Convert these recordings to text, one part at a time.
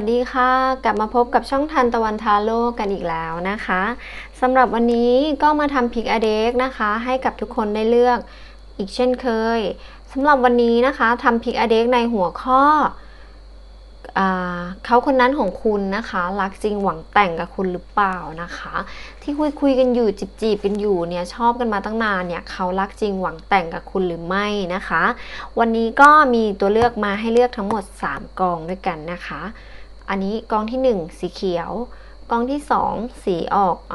วัสดีค่ะ กลับมาพบกับช่องทันตะวันทาโลกกันอีกแล้วนะคะสำหรับวันนี้ก็มาทำพิกอเด็กนะคะ ให้กับทุกคนได้เลือกอีกเช่นเคยสำหรับวันนี้นะคะทำพิกอเด็กในหัวข้ออเขาคนนั้นของคุณนะคะรักจริงหวังแต่งกับคุณหรือเปล่านะคะ ที่คุยคุยกันอยู่จีบจีบกันอยู่เนี่ยชอบกันมาตั้งนานเนี่ยเขารักจริงหวังแต่งกับคุณหรือไม่นะคะ วันนี้ก็มีตัวเลือกมาให้เลือกทั้งหมด 3กองด้วยกันนะคะ อันนี้กองที่ 1 สีเขียว กองที่ 2 สีออกอ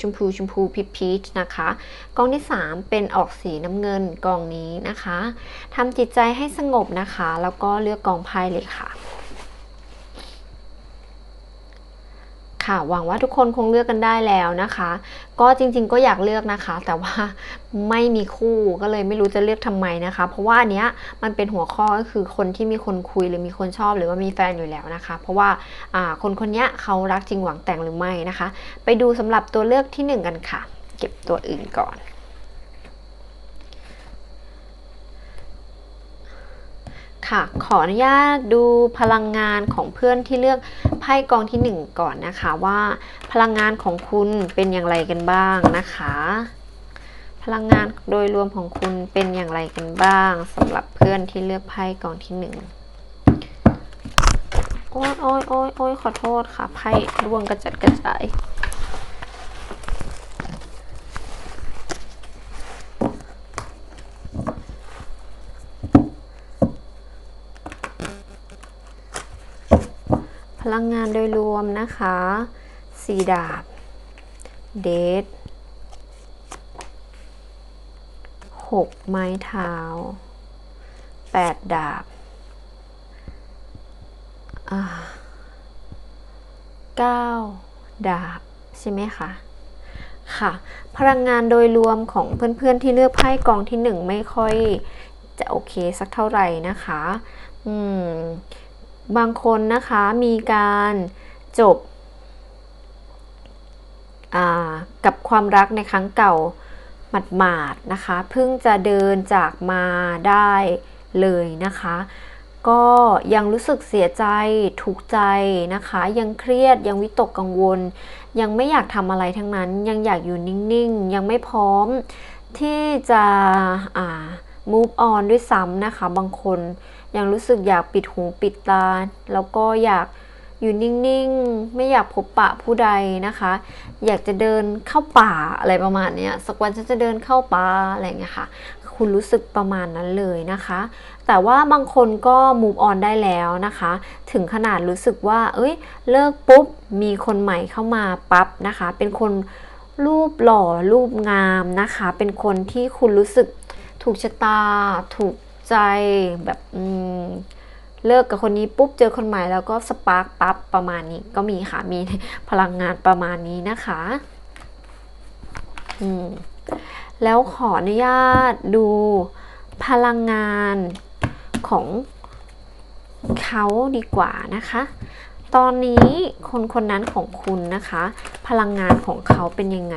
ชมพูชมพูพีชพีชนะคะ กองที่ 3 เป็นออกสีน้ำเงินกองนี้นะคะทำจิตใจให้สงบนะคะ แล้วก็เลือกกองไพ่เลยค่ะ ค่ะหวังว่าทุกคนคงเลือกกันได้แล้วนะคะ ก็จริงๆก็อยากเลือกนะคะ แต่ว่าไม่มีคู่ก็เลยไม่รู้จะเลือกทำไมนะคะ เพราะว่าอันเนี้ยมันเป็นหัวข้อก็คือคนที่มีคนคุยหรือมีคนชอบหรือว่ามีแฟนอยู่แล้วนะคะ เพราะว่าอ่าคนคนเนี้ยเขารักจริงหวังแต่งหรือไม่นะคะ ไปดูสำหรับตัวเลือกที่หนึ่งกันค่ะ เก็บตัวอื่นก่อน ค่ะ ขออนุญาตดูพลังงานของเพื่อนที่เลือกไพ่กองที่ 1 ก่อนนะคะว่าพลังงานของคุณเป็นอย่างไรกันบ้างนะคะ พลังงานโดยรวมของคุณเป็นอย่างไรกันบ้างสำหรับเพื่อนที่เลือกไพ่กองที่ 1โอ้ยโอ้ยโอ้ยโอ้ยขอโทษค่ะ ไพ่ร่วงกระจัดกระจาย ลังงานโดยรวมนะคะสีดาบเดทหกไม้เท้าแปดดาบเก้าดาบ ใช่ไหมคะค่ะ พลังงานโดยรวมของเพื่อนๆที่เลือกไพ่กองที่หนึ่งไม่ค่อยจะโอเคสักเท่าไหร่นะคะ อืม บางคนนะคะมีการจบกับความรักในครั้งเก่าหมาดๆนะคะ เพิ่งจะเดินจากมาได้เลยนะคะ ก็ยังรู้สึกเสียใจทุกใจนะคะ ยังเครียดยังวิตกกังวล ยังไม่อยากทำอะไรทั้งนั้น ยังอยากอยู่นิ่งๆ ยังไม่พร้อมที่จะ move on ด้วยซ้ำนะคะ บางคน ยังรู้สึกอยากปิดหูปิดตา แล้วก็อยากอยู่นิ่งๆ ไม่อยากพบปะผู้ใดนะคะ อยากจะเดินเข้าป่าอะไรประมาณนี้สักวันฉันจะเดินเข้าป่าอะไรเงี้ยค่ะ คุณรู้สึกประมาณนั้นเลยนะคะ แต่ว่าบางคนก็ move on ได้แล้วนะคะ ถึงขนาดรู้สึกว่า เอ้ย เลิกปุ๊บ มีคนใหม่เข้ามาปั๊บนะคะ เป็นคนรูปหล่อรูปงามนะคะ เป็นคนที่คุณรู้สึกถูกชะตา ถูก ใจแบบเลิกกับคนนี้ปุ๊บเจอคนใหม่แล้วก็สปาร์กปั๊บประมาณนี้ก็มีค่ะ มีพลังงานประมาณนี้นะคะอืมแล้วขออนุญาตดูพลังงานของเขาดีกว่านะคะ ตอนนี้คนคนนั้นของคุณนะคะ พลังงานของเขาเป็นยังไง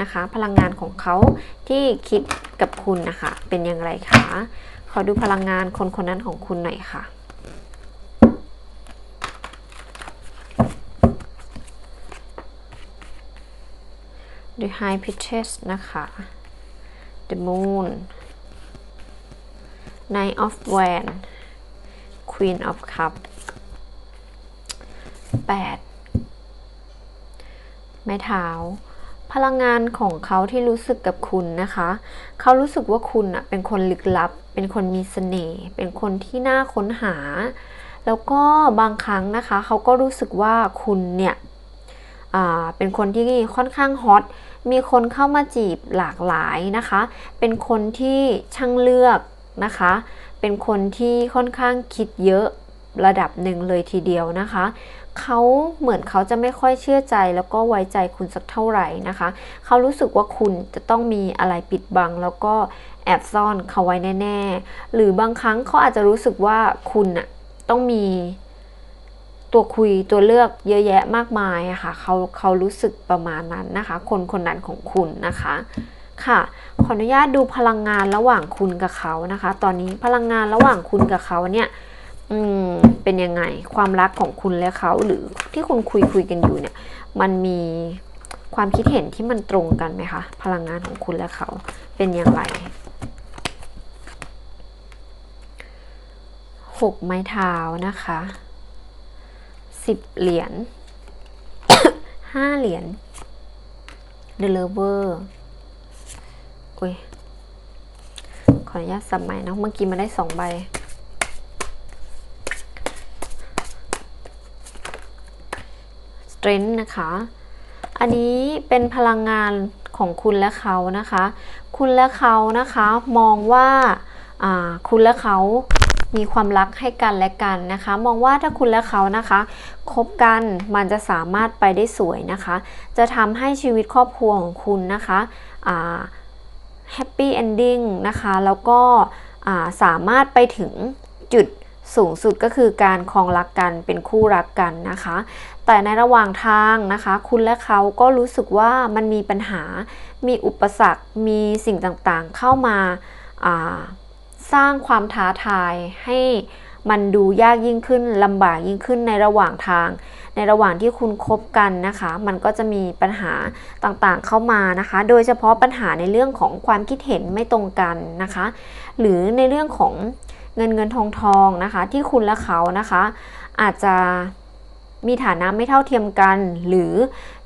นะคะ พลังงานของเขาที่คิดกับคุณนะคะ เป็นอย่างไรคะ ขอดูพลังงานคนคนนั้นของคุณหน่อยค่ะ The High Priestess นะคะ The Moon Knight of Wands Queen of Cup 8 ไม้เท้า พลังงานของเขาที่รู้สึกกับคุณนะคะ เขารู้สึกว่าคุณอะเป็นคนลึกลับ เป็นคนมีเสน่ห์ เป็นคนที่น่าค้นหา แล้วก็บางครั้งนะคะ เขาก็รู้สึกว่าคุณเนี่ยเป็นคนที่ค่อนข้างฮอต มีคนเข้ามาจีบหลากหลายนะคะ เป็นคนที่ช่างเลือกนะคะ เป็นคนที่ค่อนข้างคิดเยอะระดับหนึ่งเลยทีเดียวนะคะ เขาเหมือนเขาจะไม่ค่อยเชื่อใจ แล้วก็ไว้ใจคุณสักเท่าไหร่นะคะ เขารู้สึกว่าคุณจะต้องมีอะไรปิดบัง แล้วก็แอบซ่อนเขาไว้แน่ ๆ หรือบางครั้งเขาอาจจะรู้สึกว่าคุณน่ะต้องมีตัวคุยตัวเลือกเยอะแยะมากมายอะค่ะเขาเขารู้สึกประมาณนั้นนะคะ คนคนนั้นของคุณนะคะค่ะขออนุญาตดูพลังงานระหว่างคุณกับเขานะคะ ตอนนี้พลังงานระหว่างคุณกับเขาเนี่ย อืมเป็นยังไงความรักของคุณและเขาหรือที่คุณคุยคุยกันอยู่เนี่ย มันมีความคิดเห็นที่มันตรงกันไหมคะพลังงานของคุณและเขาเป็นอย่างไรหกไม้เท้านะคะสิบเหรียญห้าเหรียญ The Lover อุ้ยขออนุญาตสับใหม่เนาะเมื่อกี้มาได้สองใบ Strength นะคะ อันนี้เป็นพลังงานของคุณและเขานะคะ คุณและเขานะคะมองว่าคุณและเขามีความรักให้กันและกันนะคะ มองว่าถ้าคุณและเขานะคะคบกันมันจะสามารถไปได้สวยนะคะ จะทำให้ชีวิตครอบครัวของคุณนะคะแฮปปี้เอนดิ้งนะคะ แล้วก็สามารถไปถึงจุดสูงสุดก็คือการคลองรักกันเป็นคู่รักกันนะคะ แต่ในระหว่างทางนะคะ คุณและเขาก็รู้สึกว่ามันมีปัญหา มีอุปสรรค มีสิ่งต่างๆ เข้ามาสร้างความท้าทายให้มันดูยากยิ่งขึ้นลำบากยิ่งขึ้นในระหว่างทาง ในระหว่างที่คุณคบกันนะคะ มันก็จะมีปัญหาต่างๆเข้ามานะคะ โดยเฉพาะปัญหาในเรื่องของความคิดเห็นไม่ตรงกันนะคะ หรือในเรื่องของเงินเงินทองทองนะคะ ที่คุณและเขานะคะ อาจจะ มีฐานะไม่เท่าเทียมกัน หรือ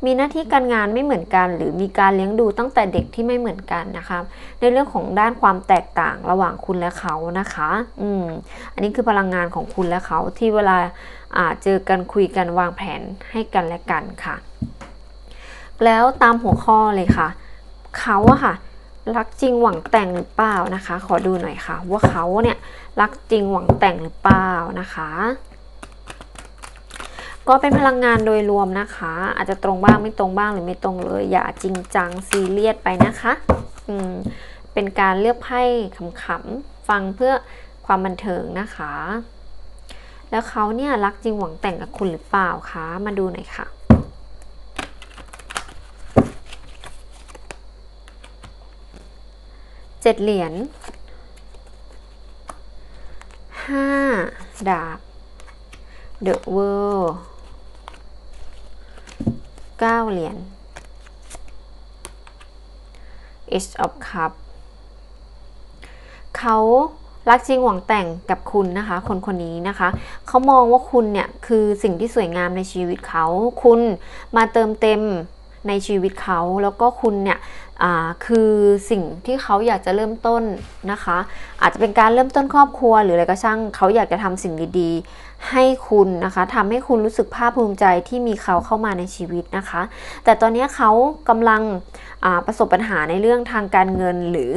มีหน้าที่การงานไม่เหมือนกัน หรือมีการเลี้ยงดูตั้งแต่เด็กที่ไม่เหมือนกันนะคะในเรื่องของด้านความแตกต่างระหว่างคุณและเขานะคะอืมอันนี้คือพลังงานของคุณและเขาที่เวลาเจอกันคุยกันวางแผนให้กันและกันค่ะ แล้วตามหัวข้อเลยค่ะ เขาอะค่ะรักจริงหวังแต่งหรือเปล่านะคะ ขอดูหน่อยค่ะ ว่าเขาเนี่ยรักจริงหวังแต่งหรือเปล่านะคะ ก็เป็นพลังงานโดยรวมนะคะ อาจจะตรงบ้างไม่ตรงบ้างหรือไม่ตรงเลย อย่าจริงจังซีเรียสไปนะคะอืมเป็นการเลือกไพ่ขำๆฟังเพื่อความบันเทิงนะคะ แล้วเขาเนี่ยรักจริงหวังแต่งกับคุณหรือเปล่าคะมาดูหน่อยค่ะเจ็ดเหรียญห้าดาบ The World 9 เหรียญ Ace of Cup เขารักจริงหวังแต่งกับคุณนะคะ คนคนนี้นะคะ เขามองว่าคุณเนี่ยคือสิ่งที่สวยงามในชีวิตเขา คุณมาเติมเต็มในชีวิตเขา แล้วก็คุณเนี่ยคือสิ่งที่เขาอยากจะเริ่มต้นนะคะ อาจจะเป็นการเริ่มต้นครอบครัว หรืออะไรก็ช่างเขาอยากจะทำสิ่งดีๆ ให้คุณนะคะทำให้คุณรู้สึกภาคภูมิใจที่มีเขาเข้ามาในชีวิตนะคะ แต่ตอนนี้เขากำลังประสบปัญหาในเรื่องทางการเงินหรือ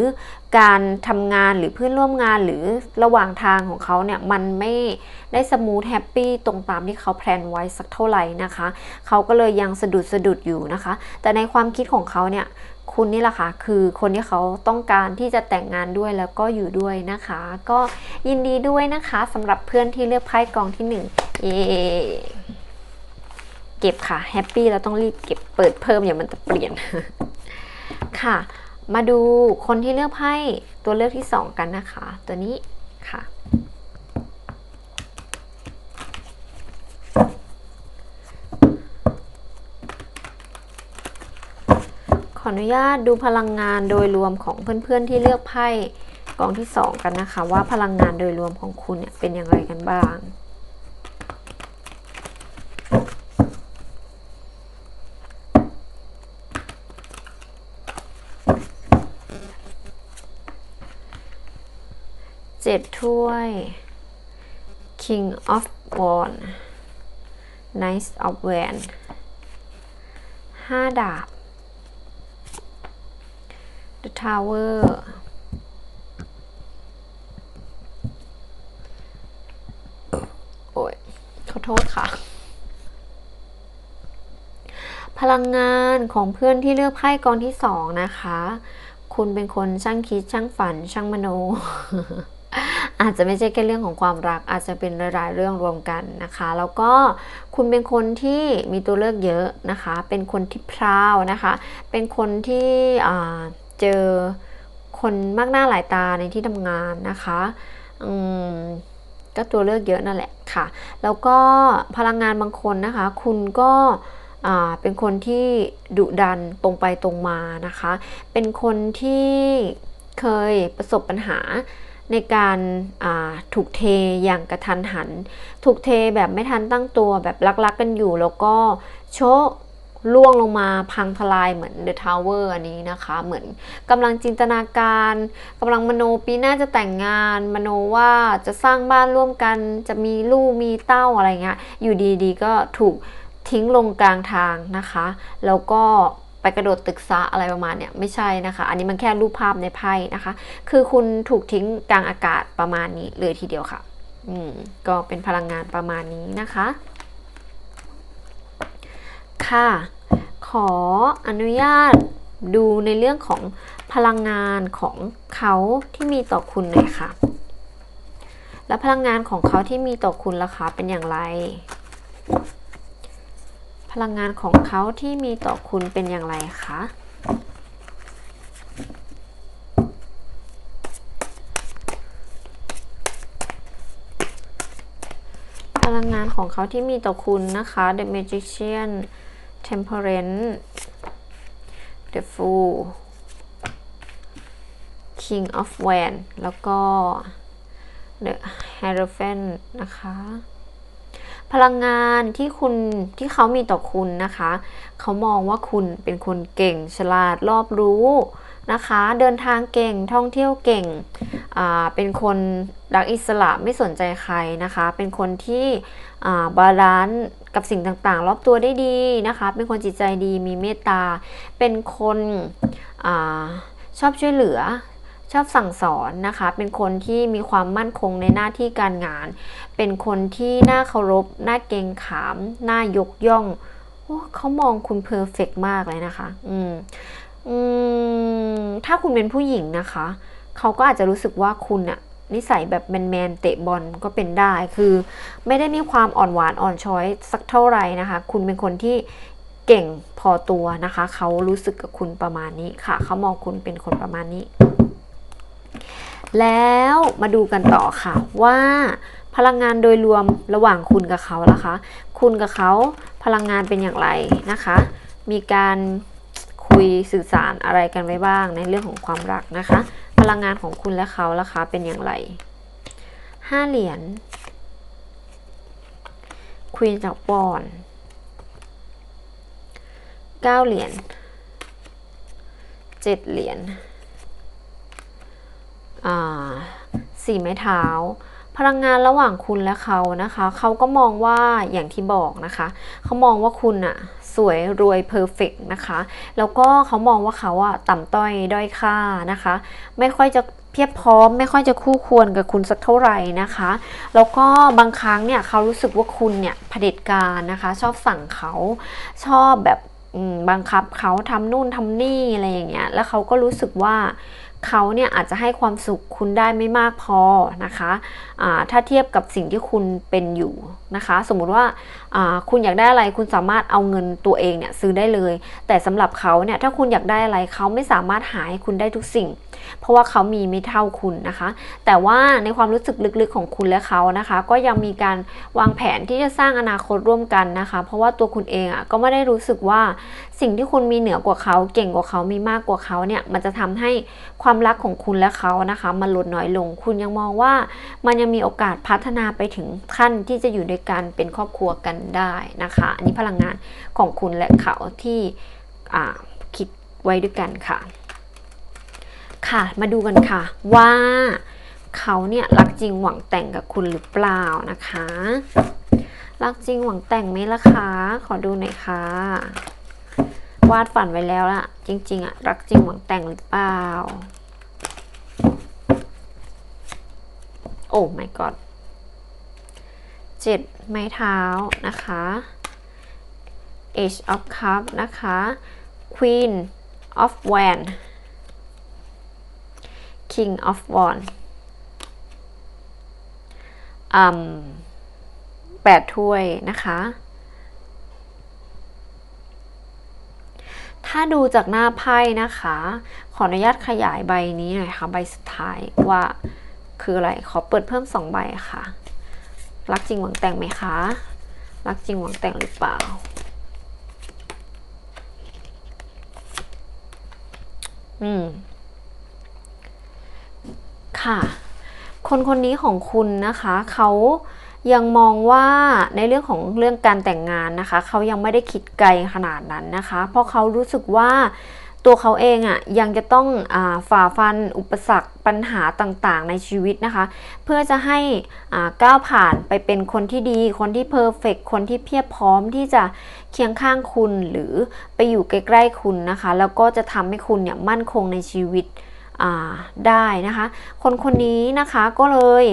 การทำงานหรือเพื่อนร่วมงานหรือระหว่างทางของเขาเนี่ยมันไม่ได้สมูทแฮปปี้ตรงตามที่เขาแพลนไว้สักเท่าไหร่นะคะ เขาก็เลยยังสะดุดสะดุดอยู่นะคะ แต่ในความคิดของเขาเนี่ย คุณนี่แหละค่ะคือคนที่เขาต้องการที่จะแต่งงานด้วยแล้วก็อยู่ด้วยนะคะ ก็ยินดีด้วยนะคะสำหรับเพื่อนที่เลือกไพ่กองที่หนึ่งเอเก็บค่ะแฮปปี้แล้วต้องรีบเก็บเปิดเพิ่มอย่ามันจะเปลี่ยนค่ะ มาดูคนที่เลือกไพ่ตัวเลือกที่สองกันนะคะ ตัวนี้ค่ะ ออนุญาตดูพลังงานโดยรวมของเพื่อนๆที่เลือกไพ่กองที่2กันนะคะ ว่าพลังงานโดยรวมของคุณเนี่ยเป็นอย่างไรกันบ้างเจ็ดถ้วย King of Wands Knight of Wands ห้าดาบ The Tower โอ้ยขอโทษค่ะ พลังงานของเพื่อนที่เลือกไพ่กองที่สองนะคะ คุณเป็นคนช่างคิดช่างฝันช่างมโน อาจจะไม่ใช่แค่เรื่องของความรัก อาจจะเป็นหลายๆเรื่องรวมกันนะคะ แล้วก็คุณเป็นคนที่มีตัวเลือกเยอะนะคะ เป็นคนที่พราวนะคะ เป็นคนที่ เจอคนมากหน้าหลายตาในที่ทำงานนะคะอืมก็ตัวเลือกเยอะนั่นแหละค่ะ แล้วก็พลังงานบางคนนะคะ คุณก็อ่าเป็นคนที่ดุดันตรงไปตรงมานะคะ เป็นคนที่เคยประสบปัญหาในการอ่าถูกเทอย่างกระทันหัน ถูกเทแบบไม่ทันตั้งตัวแบบลักๆกันอยู่ แล้วก็โชะ ล่วงลงมาพังทลายเหมือน The Tower อันนี้นะคะ เหมือนกำลังจินตนาการกำลังมโนปีหน้าจะแต่งงาน มโนว่าจะสร้างบ้านร่วมกันจะมีลูกมีเต้าอะไรเงี้ยอยู่ดีๆ ก็ถูกทิ้งลงกลางทางนะคะ แล้วก็ไปกระโดดตึกซะอะไรประมาณเนี้ยไม่ใช่นะคะ อันนี้มันแค่รูปภาพในไพ่นะคะ คือคุณถูกทิ้งกลางอากาศประมาณนี้เลยทีเดียวค่ะ อืมก็เป็นพลังงานประมาณนี้นะคะ ค่ะ ขออนุญาตดูในเรื่องของพลังงานของเขาที่มีต่อคุณหน่อยค่ะ และพลังงานของเขาที่มีต่อคุณล่ะคะเป็นอย่างไร พลังงานของเขาที่มีต่อคุณเป็นอย่างไรคะพลังงานของเขาที่มีต่อคุณนะคะ The Magician Temperance The Fool King of wan แล้วก็ The Hierophant นะคะ พลังงานที่คุณที่เขามีต่อคุณนะคะ เขามองว่าคุณเป็นคนเก่งฉลาดรอบรู้ นะคะ เดินทางเก่งท่องเที่ยวเก่ง เป็นคนรักอิสระไม่สนใจใครนะคะ เป็นคนที่บาลานซ์กับสิ่งต่างๆ รอบตัวได้ดีนะคะ เป็นคนจิตใจดีมีเมตตา เป็นคนอชอบช่วยเหลือชอบสั่งสอนนะคะ เป็นคนที่มีความมั่นคงในหน้าที่การงาน เป็นคนที่น่าเคารพ น่าเกรงขาม น่ายกย่อง เขามองคุณเพอร์เฟกมากเลยนะคะ อืม ถ้าคุณเป็นผู้หญิงนะคะ เขาก็อาจจะรู้สึกว่าคุณอะนิสัยแบบแมนๆเตะบอลก็เป็นได้ คือไม่ได้มีความอ่อนหวานอ่อนช้อยสักเท่าไหร่นะคะ คุณเป็นคนที่เก่งพอตัวนะคะ เขารู้สึกกับคุณประมาณนี้ค่ะ เขามองคุณเป็นคนประมาณนี้ แล้วมาดูกันต่อค่ะว่าพลังงานโดยรวมระหว่างคุณกับเขาล่ะคะ คุณกับเขาพลังงานเป็นอย่างไรนะคะ มีการ คุยสื่อสารอะไรกันไว้บ้างในเรื่องของความรักนะคะ พลังงานของคุณและเขาล่ะคะเป็นอย่างไรห้าเหรียญควีนจากปอนเก้าเหรียญเจ็ดเหรียญสี่ไม้เท้า พลังงานระหว่างคุณและเขานะคะ เขาก็มองว่าอย่างที่บอกนะคะ เขามองว่าคุณอะ สวยรวยเพอร์เฟกนะคะ แล้วก็เขามองว่าเขาอะต่ำต้อยด้อยค่านะคะ ไม่ค่อยจะเพียบพร้อม ไม่ค่อยจะคู่ควรกับคุณสักเท่าไหร่นะคะ แล้วก็บางครั้งเนี่ยเขารู้สึกว่าคุณเนี่ยเผด็จการนะคะ ชอบสั่งเขาชอบแบบบังคับเขาทำนู่นทำนี่อะไรอย่างเงี้ย แล้วเขาก็รู้สึกว่าเขาเนี่ยอาจจะให้ความสุขคุณได้ไม่มากพอนะคะะถ้าเทียบกับสิ่งที่คุณเป็นอยู่นะคะ สมมุติว่าคุณอยากได้อะไรคุณสามารถเอาเงินตัวเองเนี่ยซื้อได้เลย แต่สำหรับเขาเนี่ยถ้าคุณอยากได้อะไรเขาไม่สามารถหาให้คุณได้ทุกสิ่ง เพราะว่าเขามีไม่เท่าคุณนะคะ แต่ว่าในความรู้สึกลึกๆของคุณและเขานะคะ ก็ยังมีการวางแผนที่จะสร้างอนาคตร่วมกันนะคะ เพราะว่าตัวคุณเองอะก็ไม่ได้รู้สึกว่าสิ่งที่คุณมีเหนือกว่าเขาเก่งกว่าเขามีมากกว่าเขาเนี่ยมันจะทำให้ความรักของคุณและเขานะคะ มันลดน้อยลง คุณยังมองว่ามันยังมีโอกาสพัฒนาไปถึงขั้นที่จะอยู่ด้วยกันเป็นครอบครัวกันได้นะคะ อันนี้พลังงานของคุณและเขาที่คิดไว้ด้วยกันค่ะ ค่ะมาดูกันค่ะว่าเขาเนี่ยรักจริงหวังแต่งกับคุณหรือเปล่านะคะ รักจริงหวังแต่งไหมล่ะคะขอดูหน่อยค่ะวาดฝันไว้แล้วล่ะ จริง ๆอะรักจริงหวังแต่งหรือเปล่า โอ้ my god เจ็ดไม้เท้านะคะ Age of Cup นะคะ Queen of Wand King of Wand อืมแปดถ้วยนะคะ ถ้าดูจากหน้าไพ่นะคะ ขออนุญาตขยายใบนี้หน่อยค่ะ ใบสุดท้ายว่าคืออะไร ขอเปิดเพิ่มสองใบค่ะ รักจริงหวังแต่งไหมคะ รักจริงหวังแต่งหรือเปล่า อืม ค่ะ คนคนนี้ของคุณนะคะ เขายังมองว่าในเรื่องของเรื่องการแต่งงานนะคะ เขายังไม่ได้คิดไกลขนาดนั้นนะคะ เพราะเขารู้สึกว่า ตัวเขาเองอะ่ะยังจะต้องอฝ่าฟันอุปสรรคปัญหาต่างๆ ในชีวิตนะคะ เพื่อจะให้ก้าวผ่านไปเป็นคนที่ดี คนที่เพอร์เฟกคนที่เพียบพร้อมที่จะเคียงข้างคุณหรือไปอยู่ใกล้ๆคุณนะคะ แล้วก็จะทำให้คุณเนี่ยมั่นคงในชีวิตได้นะคะ คนคนนี้นะคะก็เลย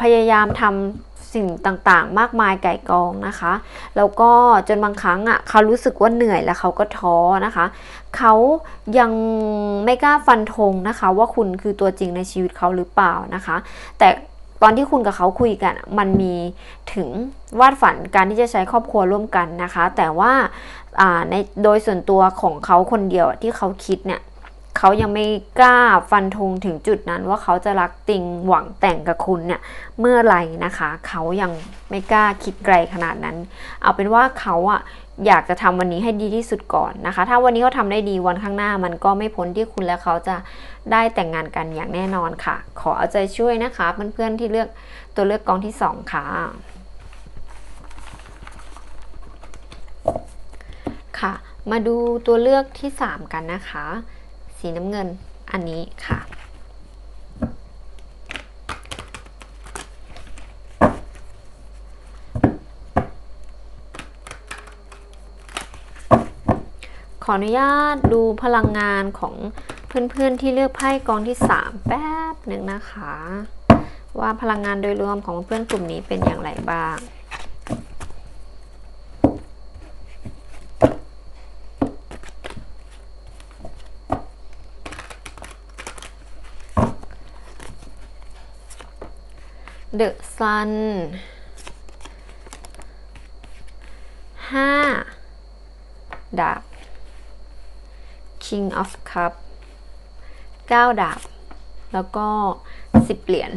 พยายามทำ สิ่งต่างๆ มากมายไก่กองนะคะ แล้วก็จนบางครั้งอะเขารู้สึกว่าเหนื่อยแล้วเขาก็ท้อนะคะ เขายังไม่กล้าฟันธงนะคะ ว่าคุณคือตัวจริงในชีวิตเขาหรือเปล่านะคะ แต่ตอนที่คุณกับเขาคุยกันมันมีถึงวาดฝันการที่จะใช้ครอบครัวร่วมกันนะคะ แต่ว่าในโดยส่วนตัวของเขาคนเดียวที่เขาคิดเนี่ย เขายังไม่กล้าฟันธงถึงจุดนั้นว่าเขาจะรักจริงหวังแต่งกับคุณเนี่ยเมื่อไหร่นะคะ เขายังไม่กล้าคิดไกลขนาดนั้น เอาเป็นว่าเขาอะอยากจะทำวันนี้ให้ดีที่สุดก่อนนะคะ ถ้าวันนี้เขาทำได้ดีวันข้างหน้ามันก็ไม่พ้นที่คุณและเขาจะได้แต่งงานกันอย่างแน่นอนค่ะ ขอเอาใจช่วยนะคะเพื่อนๆที่เลือกตัวเลือกกองที่สองค่ะ ค่ะ มาดูตัวเลือกที่ 3 กันนะคะ สีน้ำเงินอันนี้ค่ะ ขออนุญาตดูพลังงานของเพื่อนๆที่เลือกไพ่กองที่ 3 แป๊บหนึ่งนะคะ ว่าพลังงานโดยรวมของเพื่อนกลุ่มนี้เป็นอย่างไรบ้าง The Sun ห้าดาบ King of Cup 9ดาบ แล้วก็10เหรียญ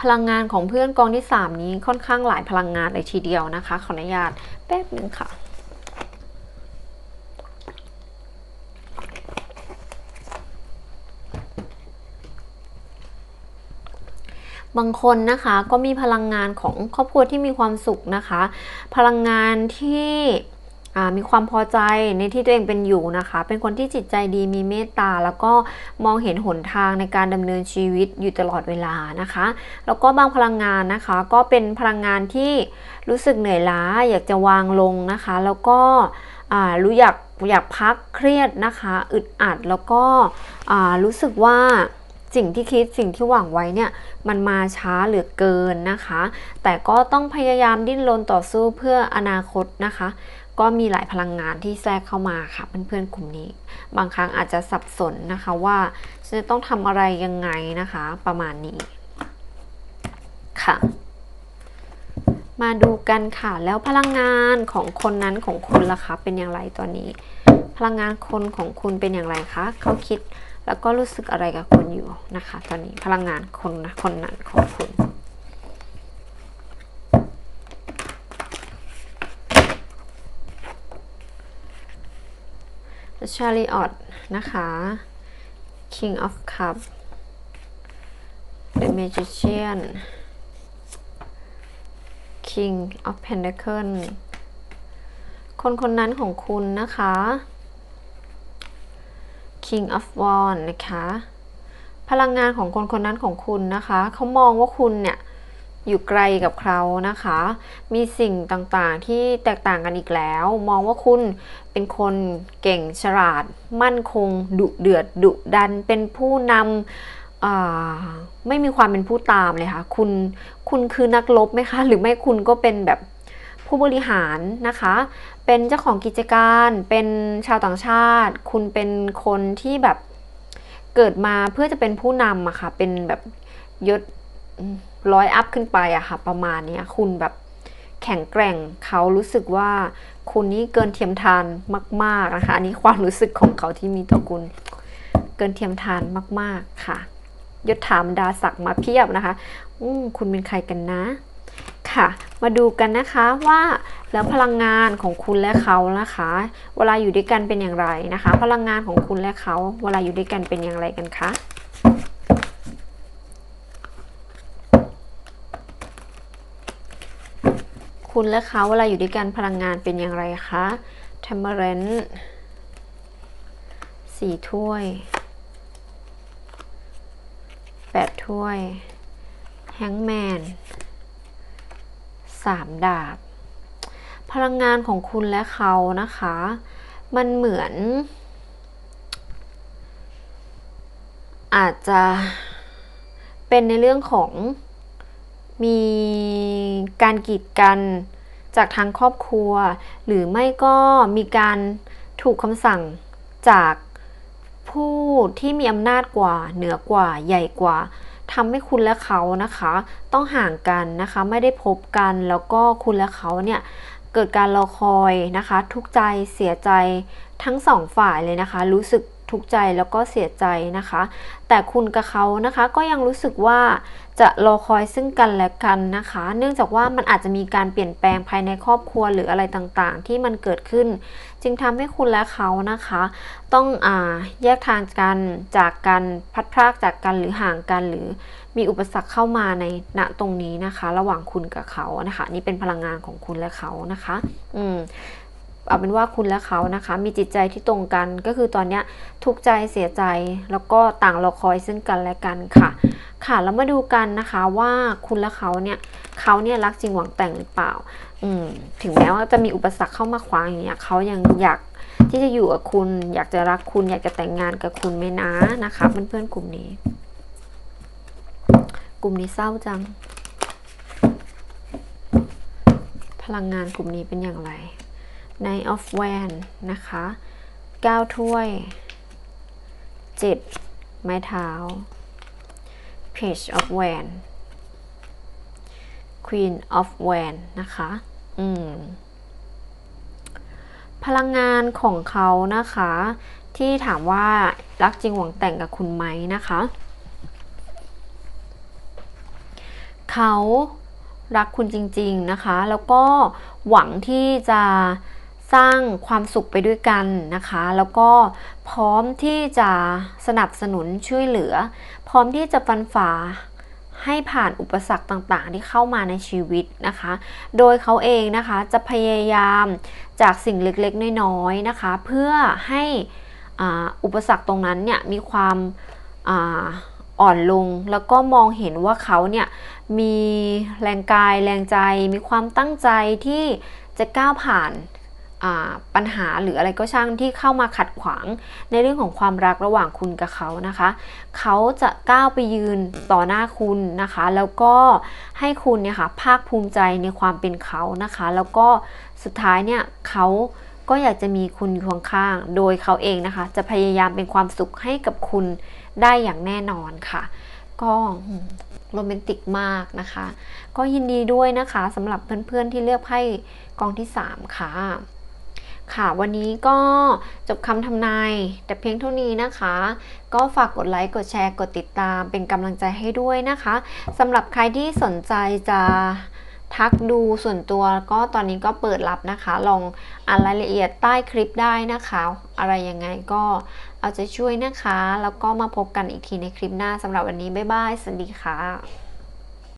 พลังงานของเพื่อนกองที่ 3 นี้ค่อนข้างหลายพลังงานเลยทีเดียวนะคะ ขออนุญาตแป๊บหนึ่งค่ะ บางคนนะคะก็มีพลังงานของครอบครัวที่มีความสุขนะคะ พลังงานที่มีความพอใจในที่ตัวเองเป็นอยู่นะคะ เป็นคนที่จิตใจดีมีเมตตา แล้วก็มองเห็นหนทางในการดำเนินชีวิตอยู่ตลอดเวลานะคะ แล้วก็บางพลังงานนะคะ ก็เป็นพลังงานที่รู้สึกเหนื่อยล้า อยากจะวางลงนะคะ แล้วก็รู้อยากอยากพักเครียดนะคะ อึดอัดแล้วก็รู้สึกว่า สิ่งที่คิดสิ่งที่หวังไว้เนี่ยมันมาช้าเหลือเกินนะคะ แต่ก็ต้องพยายามดิ้นรนต่อสู้เพื่ออนาคตนะคะ ก็มีหลายพลังงานที่แทรกเข้ามาค่ะเพื่อนๆกลุ่มนี้ บางครั้งอาจจะสับสนนะคะว่าฉันจะต้องทำอะไรยังไงนะคะ ประมาณนี้ค่ะมาดูกันค่ะแล้วพลังงานของคนนั้นของคุณล่ะคะเป็นอย่างไรตอนนี้ พลังงานคนของคุณเป็นอย่างไรคะเขาคิด แล้วก็รู้สึกอะไรกับคุณอยู่นะคะ ตอนนี้พลังงานคนนะคนนั้นของคุณ The Chariot นะคะ King of Cup The Magician King of Pentacle คนคนนั้นของคุณนะคะ King of Wands นะคะ พลังงานของคนคนนั้นของคุณนะคะ เขามองว่าคุณเนี่ยอยู่ไกลกับเขานะคะ มีสิ่งต่างๆที่แตกต่างกันอีกแล้ว มองว่าคุณเป็นคนเก่งฉลาด มั่นคง ดุเดือด ดุดัน เป็นผู้นำไม่มีความเป็นผู้ตามเลยค่ะ คุณ คุณคือนักรบไหมคะ หรือไม่คุณก็เป็นแบบ ผู้บริหารนะคะ เป็นเจ้าของกิจการเป็นชาวต่างชาติ คุณเป็นคนที่แบบเกิดมาเพื่อจะเป็นผู้นำอะค่ะ เป็นแบบยศร้อยอัพขึ้นไปอะค่ะ ประมาณนี้คุณแบบแข็งแกร่งเขารู้สึกว่าคุณนี่เกินเทียมทานมาก ๆนะคะ อันนี้ความรู้สึกของเขาที่มีต่อคุณ เกินเทียมทานมาก ๆค่ะยศถามดาศักดิ์มาเพียบนะคะ อืคุณเป็นใครกันนะ ค่ะ มาดูกันนะคะว่าแล้วพลังงานของคุณและเขานะคะ เวลาอยู่ด้วยกันเป็นอย่างไรนะคะ พลังงานของคุณและเขา เวลาอยู่ด้วยกันเป็นอย่างไรกันคะคุณและเขาเวลาอยู่ด้วยกันพลังงานเป็นอย่างไรคะเทมเ r รนสี่ถ้วย แปดถ้วยแฮงแมน สามดาบ พลังงานของคุณและเขานะคะ มันเหมือน อาจจะเป็นในเรื่องของมีการกีดกันจากทางครอบครัว หรือไม่ก็มีการถูกคำสั่งจากผู้ที่มีอำนาจกว่า เหนือกว่าใหญ่กว่า ทำให้คุณและเขานะคะ ต้องห่างกันนะคะไม่ได้พบกันแล้วก็คุณและเขาเนี่ยเกิดการรอคอยนะคะ ทุกใจเสียใจทั้งสองฝ่ายเลยนะคะ รู้สึก ทุกใจแล้วก็เสียใจนะคะ แต่คุณกับเขานะคะก็ยังรู้สึกว่าจะรอคอยซึ่งกันและกันนะคะ เนื่องจากว่ามันอาจจะมีการเปลี่ยนแปลงภายในครอบครัวหรืออะไรต่างๆ ที่มันเกิดขึ้น จึงทำให้คุณและเขานะคะ ต้องอาแยกทางกันจากกันพัดพรากจากกันหรือห่างกันหรือมีอุปสรรคเข้ามาในณตรงนี้นะคะ ระหว่างคุณกับเขานะคะ นี่เป็นพลังงานของคุณและเขานะคะ อืม เอาเป็นว่าคุณและเขานะคะ มีจิตใจที่ตรงกันก็คือตอนนี้ทุกใจเสียใจแล้วก็ต่างรอคอยซึ่งกันและกันค่ะ ค่ะแล้วมาดูกันนะคะว่าคุณและเขาเนี่ยเขาเนี่ยรักจริงหวังแต่งหรือเปล่า อืมถึงแม้ว่าจะมีอุปสรรคเข้ามาขวางอย่างเงี้ยเขายังอยากที่จะอยู่กับคุณ อยากจะรักคุณ อยากจะแต่งงานกับคุณไหมนะนะคะเพื่อนๆกลุ่มนี้ กลุ่มนี้เศร้าจัง พลังงานกลุ่มนี้เป็นอย่างไร Knight of w a n นะคะ 9 ถ้วย 7 ไม้เท้า Page of w a n Queen of w a n นะคะ อืม พลังงานของเขานะคะ ที่ถามว่ารักจริงหวังแต่งกับคุณไหมนะคะ เขารักคุณจริง ๆ นะคะ แล้วก็หวังที่จะ สร้างความสุขไปด้วยกันนะคะ แล้วก็พร้อมที่จะสนับสนุนช่วยเหลือ พร้อมที่จะฟันฝ่าให้ผ่านอุปสรรคต่างๆ ที่เข้ามาในชีวิตนะคะ โดยเขาเองนะคะจะพยายามจากสิ่งเล็กๆ น้อยๆนะคะ เพื่อให้อุปสรรคตรงนั้นเนี่ยมีความอ่อนลง แล้วก็มองเห็นว่าเขาเนี่ยมีแรงกายแรงใจ มีความตั้งใจที่จะก้าวผ่าน ปัญหาหรืออะไรก็ช่างที่เข้ามาขัดขวาง ในเรื่องของความรักระหว่างคุณกับเขานะคะ เขาจะก้าวไปยืนต่อหน้าคุณนะคะ แล้วก็ให้คุณเนี่ยค่ะภาคภูมิใจในความเป็นเขานะคะ แล้วก็สุดท้ายเนี่ยเขาก็อยากจะมีคุณอยู่ข้างๆโดยเขาเองนะคะ จะพยายามเป็นความสุขให้กับคุณได้อย่างแน่นอนค่ะ ก็โรแมนติกมากนะคะ ก็ยินดีด้วยนะคะสำหรับเพื่อนๆที่เลือกไพ่กองที่ 3 ค่ะ ค่ะ วันนี้ก็จบคำทำนาย แต่เพียงเท่านี้นะคะ ก็ฝากกดไลค์ กดแชร์ กดติดตาม เป็นกำลังใจให้ด้วยนะคะสำหรับใครที่สนใจจะทักดูส่วนตัวก็ตอนนี้ก็เปิดรับนะคะ ลองอ่านรายละเอียดใต้คลิปได้นะคะ อะไรยังไงก็เอาใจช่วยนะคะ แล้วก็มาพบกันอีกทีในคลิปหน้าสำหรับวันนี้ บ๊ายบาย สวัสดีค่ะ